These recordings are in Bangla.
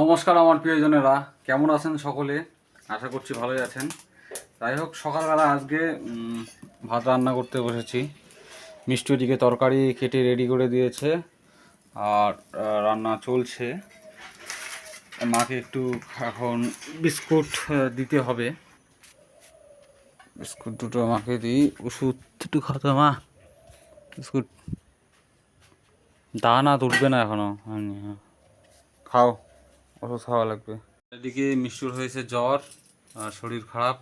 নমস্কার আমার প্রিয়জনেরা কেমন আছেন সকলে? আশা করছি ভালোই আছেন। যাই হোক সকালবেলা আজকে ভাত রান্না করতে বসেছি। মিষ্টি দিকে তরকারি কেটে রেডি করে দিয়েছে আর রান্না চলছে। মাকে একটু এখন বিস্কুট দিতে হবে। বিস্কুট দুটো মাকে দিই। ওষুধ একটু খাতো মা। বিস্কুট। দানা উঠবে না এখনও। হয়নি, হ্যাঁ। খাও। ওষুধ খাওয়া লাগবে। এদিকে মিষ্টুর হয়েছে জ্বর, আর শরীর খারাপ।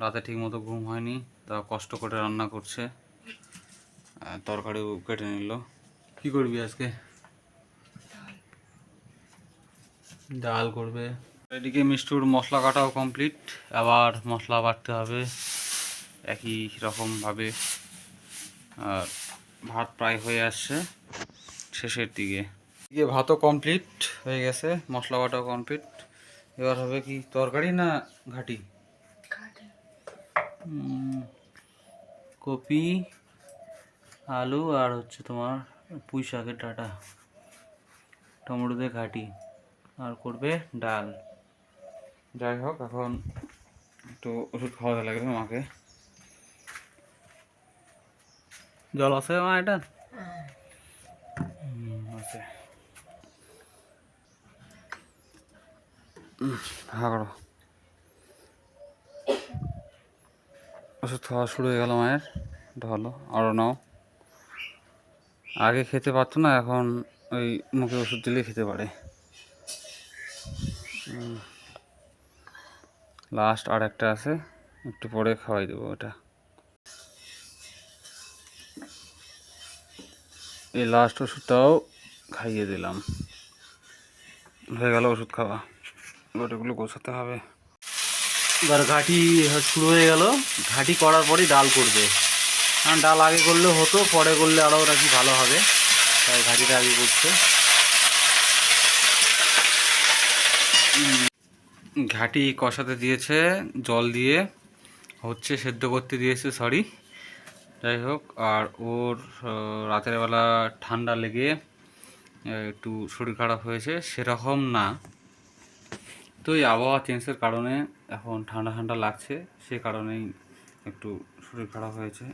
রাতে ঠিক মতো ঘুম হয়নি তা কষ্ট করে রান্না করছে। আর তরকারিও কেটে নিল। কি করবি আজকে? ডাল করবে। এদিকে মিষ্টুর মশলা কাটাও কমপ্লিট। আবার মশলা বাটতে হবে একই রকমভাবে। আর ভাত প্রায় হয়ে আসছে শেষের দিকে। এদিকে ভাতও কমপ্লিট হয়ে গেছে মশলা বাটাও কমপ্লিট এবার হবে কি তরকারি না ঘাটি? কপি আলু আর হচ্ছে তোমার পুঁই শাকের ডাটা। টমেটো দিয়ে ঘাটি। আর করবে ডাল। যাই হোক এখন একটু ওষুধ খাওয়াতে লাগবে আমাকে। জল আছে মা এটা হুম, আছে উম, হা করো ওষুধ খাওয়া শুরু হয়ে গেল মায়ের। ঢলো আরও নাও। আগে খেতে পারতো না এখন ওই মুখে ওষুধ দিলে খেতে পারে। লাস্ট আর একটা আছে একটু পরে খাওয়াই দেবো ওটা। এই লাস্ট ওষুধটাও খাইয়ে দিলাম। হয়ে গেল ওষুধ খাওয়া। এগুলো গোছাতে হবে। এবার ঘাটি শুরু হয়ে গেল। ঘাটি করার পরই ডাল করবে। কারণ ডাল আগে করলে হতো পরে করলে আরও নাকি ভালো হবে। তাই ঘাটিটা আগে করছে। ঘাটি কষাতে দিয়েছে জল দিয়ে। হচ্ছে সেদ্ধ করতে দিয়েছে সরি যাই হোক আর ওর রাতের বেলা ঠান্ডা লেগে একটু শরীর খারাপ হয়েছে সেরকম না। তো এই আবহাওয়া চেঞ্জের কারণে এখন ঠান্ডা ঠান্ডা লাগছে সে কারণেই একটু শরীর খারাপ হয়েছে।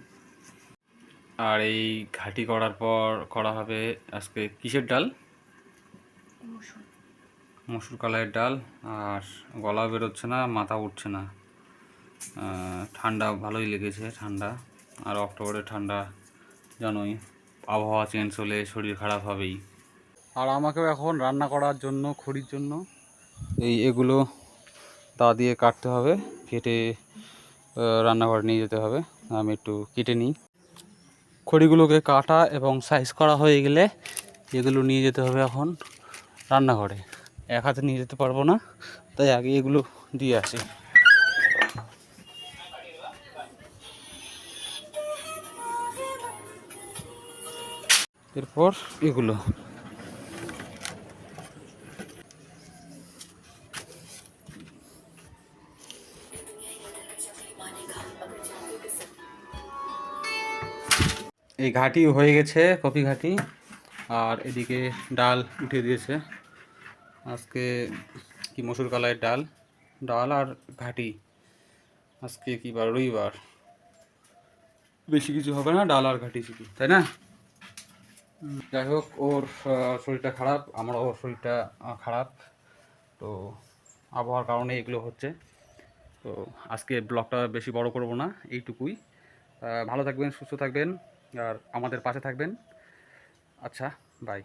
আর এই ঘাটি করার পর করা হবে আজকে কিসের ডাল? মসুর। কালারের ডাল। আর গলা বেরোচ্ছে না মাথা উঠছে না। ঠান্ডা ভালোই লেগেছে ঠান্ডা। আর অক্টোবরে ঠান্ডা জানোই আবহাওয়া চেঞ্জ হলে শরীর খারাপ হবেই। আর আমাকেও এখন রান্না করার জন্য খড়ির জন্য এই এগুলো দা দিয়ে কাটতে হবে, কেটে রান্নাঘরে নিয়ে যেতে হবে। আমি একটু কেটে নিই। খড়িগুলোকে কাটা এবং সাইজ করা হয়ে গেলে এগুলো নিয়ে যেতে হবে এখন রান্নাঘরে। এক হাতে নিয়ে যেতে পারব না, তাই আগে এগুলো দিয়ে আসি। এরপর এগুলো এই ঘাটি হয়ে গেছে কপি ঘাটি। আর এদিকে ডাল উঠে দিয়েছে। আজকে কি মসুর কালারের ডাল? ডাল আর ঘাটি। আজকে কি বার রবিবার। বেশি কিছু হবে না, ডাল আর ঘাটি শুধু, তাই না? যাই হোক, ওর শরীরটা খারাপ, আমারও ওর শরীরটা খারাপ। তো আবহাওয়ার কারণে এগুলো হচ্ছে। তো আজকে ব্লগটা বেশি বড় করব না, এইটুকুই। ভালো থাকবেন, সুস্থ থাকবেন। আর আমাদের পাশে থাকবেন। আচ্ছা বাই